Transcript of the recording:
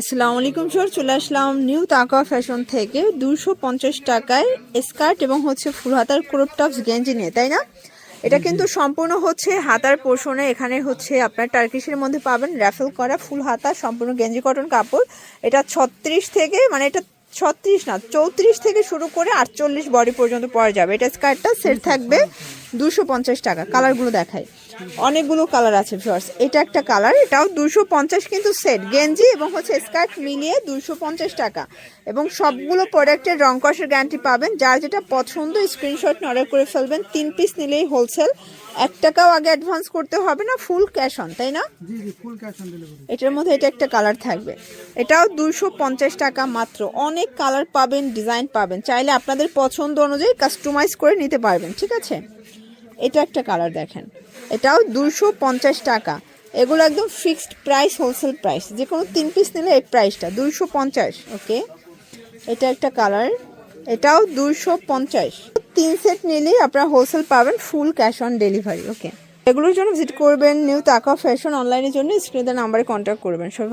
আসসালামু আলাইকুম স্যার চলে আসলাম নিউ তাকা ফ্যাশন থেকে। দুশো পঞ্চাশ টাকায় স্কার্ট এবং হচ্ছে ফুল হাতার ক্রপ টপস গেঞ্জি নিয়ে তাই না? এটা কিন্তু সম্পূর্ণ হচ্ছে হাতার পোষণে। এখানে হচ্ছে আপনার টার্কিশের মধ্যে পাবেন র্যাফেল করা ফুল হাতা সম্পূর্ণ গেঞ্জি কটন কাপড়। এটা ছত্রিশ থেকে মানে এটা ছত্রিশ না চৌত্রিশ থেকে শুরু করে আটচল্লিশ বডি পর্যন্ত পরা যাবে। এটা স্কার্টটা সেট থাকবে দুশো পঞ্চাশ টাকা কালারগুলো দেখায় অনেকগুলো কালার আছে ভিউয়ার্স। এটা একটা কালার এটাও দুশো পঞ্চাশ কিন্তু সেট। গেঞ্জি এবং হচ্ছে স্কার্ট মিলিয়ে দুশো পঞ্চাশ টাকা। এবং সবগুলো প্রোডাক্টের রং কষের গ্যারান্টি পাবেন। যার যেটা পছন্দ স্ক্রিনশট অর্ডার করে ফেলবেন। তিন পিস নিলেই হোলসেল এক টাকাও আগে অ্যাডভান্স করতে হবে না ফুল ক্যাশ অন তাই না? এটার মধ্যে এটা একটা কালার থাকবে। এটাও দুশো পঞ্চাশ টাকা মাত্র। অনেক কালার পাবেন ডিজাইন পাবেন। চাইলে আপনাদের পছন্দ অনুযায়ী কাস্টমাইজ করে নিতে পারবেন ঠিক আছে? এটা একটা কালার দেখেন। এটাও দুশো পঞ্চাশ টাকা। এগুলো একদম ফিক্সড প্রাইস হোলসেল প্রাইস যে কোনো তিন পিস নিলে এই প্রাইসটা দুশো পঞ্চাশ ওকে এটা একটা কালার এটাও দুশো পঞ্চাশ। তিন সেট নিলেই আপনারা হোলসেল পাবেন full cash on delivery okay এগুলোর জন্য ভিজিট করবেন নিউ তাকা ফ্যাশন অনলাইনের জন্য স্ক্রিনে নাম্বারে কন্ট্যাক্ট করবেন। সবাই